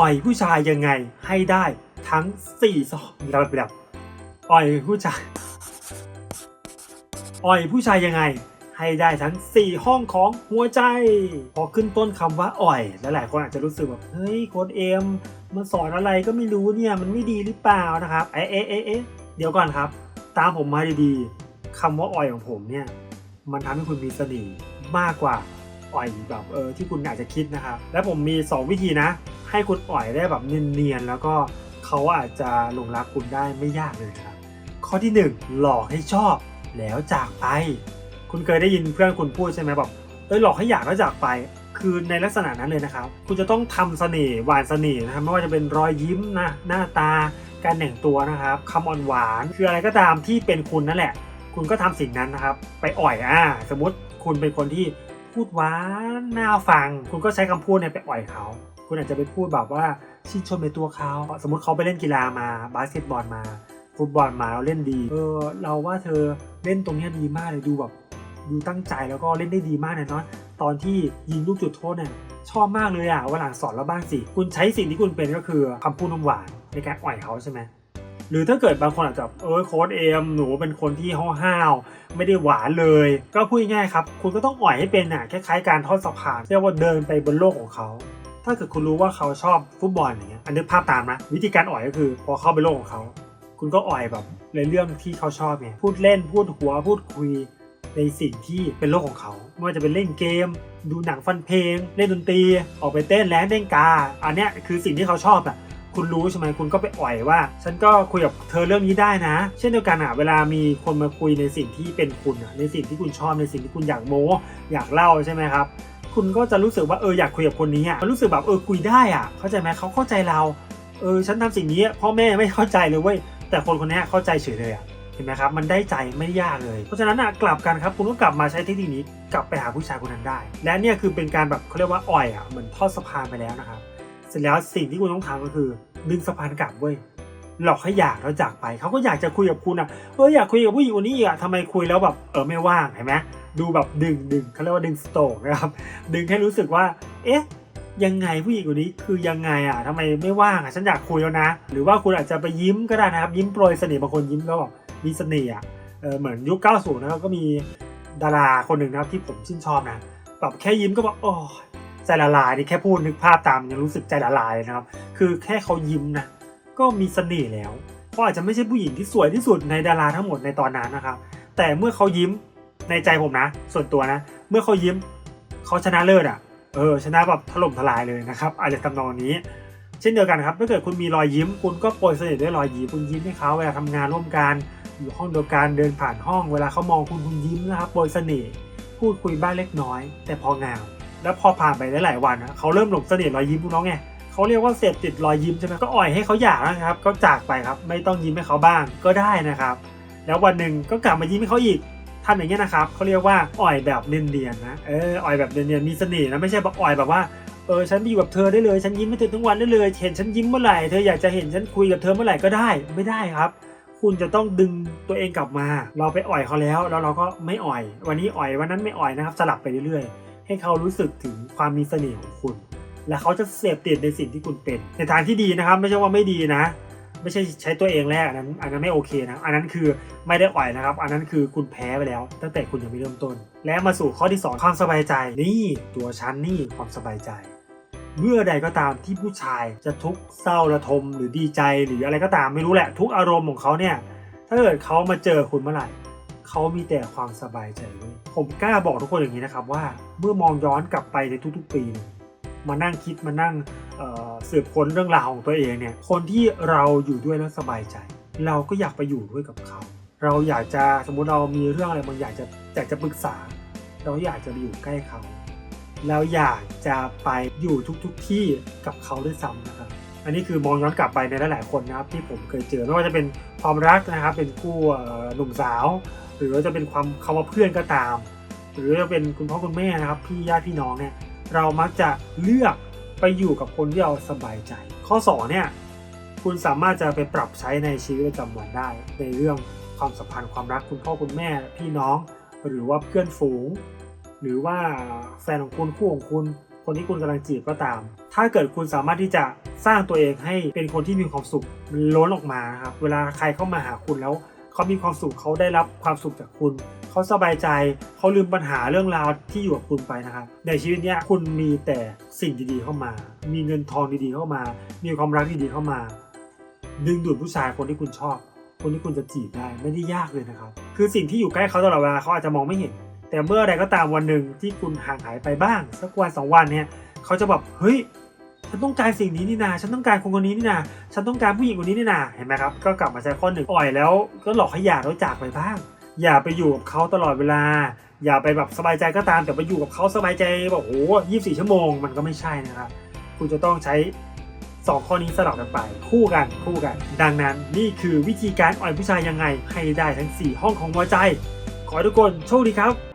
อ่อยผู้ชายยังไงให้ได้ทั้งสี่ซองเราไปแบบอ่อยผู้ชายอ่อยผู้ชายยังไงให้ได้ทั้ง 4 ห้องของหัวใจ พอขึ้นต้นคำว่าอ่อยแล้วหลายคนอาจจะรู้สึกแบบเฮ้ยโค้ดเอ็มมันสอนอะไรก็ไม่รู้เนี่ยมันไม่ดีหรือเปล่านะครับเอ๊ะเอ๊ะเอ๊ะเดี๋ยวก่อนครับ ตามผมมาดีๆคำว่าอ่อยของผมเนี่ยมันทำให้คุณมีเสน่ห์มากกว่าอ่อยแบบเออที่คุณอาจจะคิดนะครับและผมมี 2 วิธีนะ ให้คุณอ่อยได้แบบเนียนๆแล้วก็เขาอาจจะหลงรักคุณได้ไม่ยากเลยครับ ข้อที่ 1 หลอกให้ชอบแล้วจากไป คุณเคยได้ยินเพื่อนคุณพูดใช่ไหมแบบเอ้ยหลอกให้อยากแล้วจากไป คือในลักษณะนั้นเลยนะครับ คุณจะต้องทำเสน่ห์หวานเสน่ห์นะครับไม่ว่าจะเป็นรอยยิ้มนะหน้าตา การแต่งตัวนะครับคำอ่อนหวาน คืออะไรก็ตามที่เป็นคุณนั่นแหละ คุณก็ทำสิ่งนั้นนะครับ ไปอ่อยอ่าสมมติคุณเป็นคนที่ พูดหวานน่าฟัง คุณก็ใช้คำพูดเนี่ยไปอ่อยเขา คุณอาจจะไปพูดแบบว่าชื่นชมในตัวเขาสมมติเขาไปเล่นกีฬามาบาสเกตบอลมา ฟุตบอลมาแล้วเล่นดีเออเราว่าเธอเล่นตรงเนี้ยดีมากเลยดูแบบดูตั้งใจแล้วก็เล่นได้ดีมากเลยเนาะตอนที่ยิงลูกจุดโทษเนี่ยชอบมากเลยอะวันหลังสอนเราบ้างสิ คุณใช้สิ่งที่คุณเป็นก็คือคำพูดน้ำหวานในการอ่อยเขาใช่ไหม หรือถ้าเกิดบางคนอาจจะเออโค้ดเอมหนูเป็นคนที่ห้าวๆไม่ได้หวานเลย ก็พูดง่ายครับคุณก็ต้องอ่อยให้เป็นอะคล้ายๆการทอดสะพานเรียกว่าเดินไปบนโลกของเขาถ้าเกิดคุณรู้ว่าเขาชอบฟุตบอลอย่างเงี้ยอันนึกภาพตามนะวิธีการอ่อยก็คือ พอเข้าไปโลกของเขา คุณก็อ่อยแบบในเรื่องที่เขาชอบไงพูดเล่นพูดหัวพูดคุยในสิ่งที่เป็นโลกของเขาไม่ว่าจะเป็นเล่นเกม ดูหนังฟังเพลง เล่นดนตรี ออกไปเต้นแล้งเต้นกา อันเนี้ยคือสิ่งที่เขาชอบอะ คุณรู้ใช่ไหมคุณก็ไปอ่อยว่า ฉันก็คุยกับเธอเรื่องนี้ได้นะ เช่นเดียวกันอะเวลามีคนมาคุยในสิ่งที่เป็นคุณอะในสิ่งที่คุณชอบในสิ่งที่คุณอยากโม้อยากเล่าใช่ไหมครับคุณก็จะรู้สึกว่าเอออยากคุยกับคนนี้อะรู้สึกแบบเออคุยได้อะ เข้าใจไหมเขาเข้าใจเรา เออฉันทำสิ่งนี้พ่อแม่ไม่เข้าใจเลยเว้ยแต่คนคนนี้เข้าใจเฉยเลยอะเห็นไหมครับมันได้ใจไม่ยากเลย เพราะฉะนั้นอะกลับกันครับคุณก็กลับมาใช้เทคนิคนี้กลับไปหาผู้ชายคนนั้นได้ และเนี่ยคือเป็นการแบบเขาเรียกว่าอ่อยอะเหมือนทอดสะพานไปแล้วนะครับ สร็จแล้วสิ่งที่คุณต้องทำก็คือ ดึงสะพานกลับเว้ยหลอกให้อยากแล้วจากไปเขาก็อยากจะคุยกับคุณอะเอออยากคุยกับผู้หญิงคนนี้อะทำไมคุยแล้วแบบเออไม่ว่างเห็นไหมดูแบบดึงดึงเขาเรียกว่าดึงสโตกนะครับ ดึงให้รู้สึกว่า เอ๊ะ ยังไงผู้หญิงคนนี้คือยังไงอะทำไมไม่ว่างอะฉันอยากคุยแล้วนะ หรือว่าคุณอาจจะไปยิ้มก็ได้นะครับ ยิ้มโปรยเสน่ห์บางคนยิ้มแล้วแบบมีเสน่ห์อะเออเหมือนยุค 90 นะครับก็มีดาราคนหนึ่งนะครับที่ผมชื่นชอบนะแบบแค่ยิ้มก็แบบโอ้ย ใจละลายนี่แค่พูดนึกภาพตามยังรู้สึกใจละลายเลยนะครับ คือแค่เขายิ้มนะก็มีเสน่ห์แล้วเขาอาจจะไม่ใช่ผู้หญิงที่สวยที่สุดในดาราทั้งหมดในตอนนั้นนะครับ แต่เมื่อเขายิ้มในใจผมนะ ส่วนตัวนะ เมื่อเขายิ้มเขาชนะเลิศอะเออชนะแบบถล่มทลายเลยนะครับ อาจจะทำนองนี้ เช่นเดียวกันครับถ้าเกิดคุณมีรอยยิ้ม คุณก็โปรยเสน่ห์ด้วยรอยยิ้มคุณยิ้มให้เขาเวลาทำงานร่วมกันอยู่ห้องเดียวกันเดินผ่านห้องเวลาเขามองคุณคุณยิ้มนะครับโปรยเสน่ห์พูดคุยบ้างเล็กน้อย แต่พองาม แล้วพอผ่านไปได้หลายวันเขาเริ่มหลงเสน่ห์รอยยิ้มคุณน้องไงเขาเรียกว่าเสพติดรอยยิ้มใช่ไหมก็อ่อยให้เขาอยากนะครับ ก็จากไปครับ ไม่ต้องยิ้มให้เขาบ้างก็ได้นะครับ แล้ววันหนึ่งก็กลับมายิ้มให้เขาอีกทำอย่างเงี้ยนะครับเขาเรียกว่าอ่อยแบบเนียนๆนะเอออ่อยแบบเนียนๆมีเสน่ห์นะไม่ใช่แบบอ่อยแบบว่าเออฉันไปอยู่กับเธอได้เลยฉันยิ้มให้เธอทั้งวันได้เลย เห็นฉันยิ้มเมื่อไหร่เธออยากจะเห็นฉันคุยกับเธอเมื่อไหร่ก็ได้ไม่ได้ครับ คุณจะต้องดึงตัวเองกลับมา เราไปอ่อยเขาแล้วแล้วเราก็ไม่อ่อย วันนี้อ่อยวันนั้นไม่อ่อยนะครับ สลับไปเรื่อยๆ ให้เขารู้สึกถึงความมีเสน่ห์ของคุณ และเขาจะเสพติดในสิ่งที่คุณเป็น ในทางที่ดีนะครับ ไม่ใช่ว่าไม่ดีนะ ไม่ใช่ใช้ตัวเองแรกอันนั้น อันนั้นไม่โอเคนะ อันนั้นคือไม่ได้อ่อยนะครับ อันนั้นคือคุณแพ้ไปแล้ว ตั้งแต่คุณยังไม่เริ่มต้น และมาสู่ข้อที่สองความสบายใจ นี่ตัวฉันนี่ความสบายใจเมื่อใดก็ตามที่ผู้ชายจะทุกข์เศร้าระทมหรือดีใจหรืออะไรก็ตามไม่รู้แหละ ทุกอารมณ์ของเขาเนี่ย ถ้าเกิดเขามาเจอคุณเมื่อไหร่ เขามีแต่ความสบายใจเว้ยผมกล้าบอกทุกคนอย่างนี้นะครับว่าเมื่อมองย้อนกลับไปในทุกๆ ปีเนี่ยมานั่งคิดมานั่งสืบค้นเรื่องราวของตัวเองเนี่ยคนที่เราอยู่ด้วยแล้วสบายใจ เราก็อยากไปอยู่ด้วยกับเขา เราอยากจะสมมุติเรามีเรื่องอะไรบางอย่างจะอยากจะปรึกษา เราอยากจะไปอยู่ใกล้เขาเราอยากจะไปอยู่ทุกๆทที่กับเขาด้วยซ้ำนะครับอันนี้คือมองย้อนกลับไปในหลายๆคนนะครับที่ผมเคยเจอไม่ว่าจะเป็นความรักนะครับเป็นคู่หนุ่มสาวหรือจะเป็นความคำว่าเพื่อนก็ตาม หรือจะเป็นคุณพ่อคุณแม่นะครับ พี่ญาติพี่น้องเนี่ยเรามักจะเลือกไปอยู่กับคนที่เราสบายใจ ข้อ2เนี่ยคุณสามารถจะไปปรับใช้ในชีวิตประจำวันได้ ในเรื่องความสัมพันธ์ความรักคุณพ่อคุณแม่พี่น้อง หรือว่าเพื่อนฝูง หรือว่าแฟนของคุณคู่ของคุณ คนที่คุณกำลังจีบก็ตาม ถ้าเกิดคุณสามารถที่จะสร้างตัวเองให้เป็นคนที่มีความสุขล้นออกมาครับเวลาใครเข้ามาหาคุณแล้ว เขามีความสุขเขาได้รับความสุขจากคุณ เขาสบายใจเขาลืมปัญหาเรื่องราวที่อยู่กับคุณไปนะครับ ในชีวิตเนี้ยคุณมีแต่สิ่งดีๆเข้ามา มีเงินทองดีๆเข้ามา มีความรักดีๆเข้ามา ดึงดูดผู้ชายคนที่คุณชอบ คนที่คุณจะจีบได้ไม่ได้ยากเลยนะครับ คือสิ่งที่อยู่ใกล้เขาตลอดเวลาเขาอาจจะมองไม่เห็น แต่เมื่อใดก็ตามวันหนึ่งที่คุณห่างหายไปบ้าง สักวันสองวันเนี่ยเขาจะแบบเฮ้ย ฉันต้องการสิ่งนี้นี่นา ฉันต้องการคนคนนี้นี่นา ฉันต้องการผู้หญิงคนนี้นี่นา เห็นไหมครับ ก็กลับมาใช้ข้อหนึ่งอ่อยแล้ว ก็หลอกให้หย่าแล้วจากไปบ้าง อย่าไปอยู่กับเขาตลอดเวลา อย่าไปแบบสบายใจก็ตาม แต่ไปอยู่กับเขาสบายใจแบบโอ้ยี่สิบสี่ชั่วโมง มันก็ไม่ใช่นะครับ คุณจะต้องใช้สองข้อนี้สลับกันไปคู่กันคู่กัน ดังนั้นนี่คือวิธีการอ่อยผู้ชายยังไงให้ได้ทั้ง 4 ห้องของหัวใจ ขอให้ทุกคนโชคดีครับ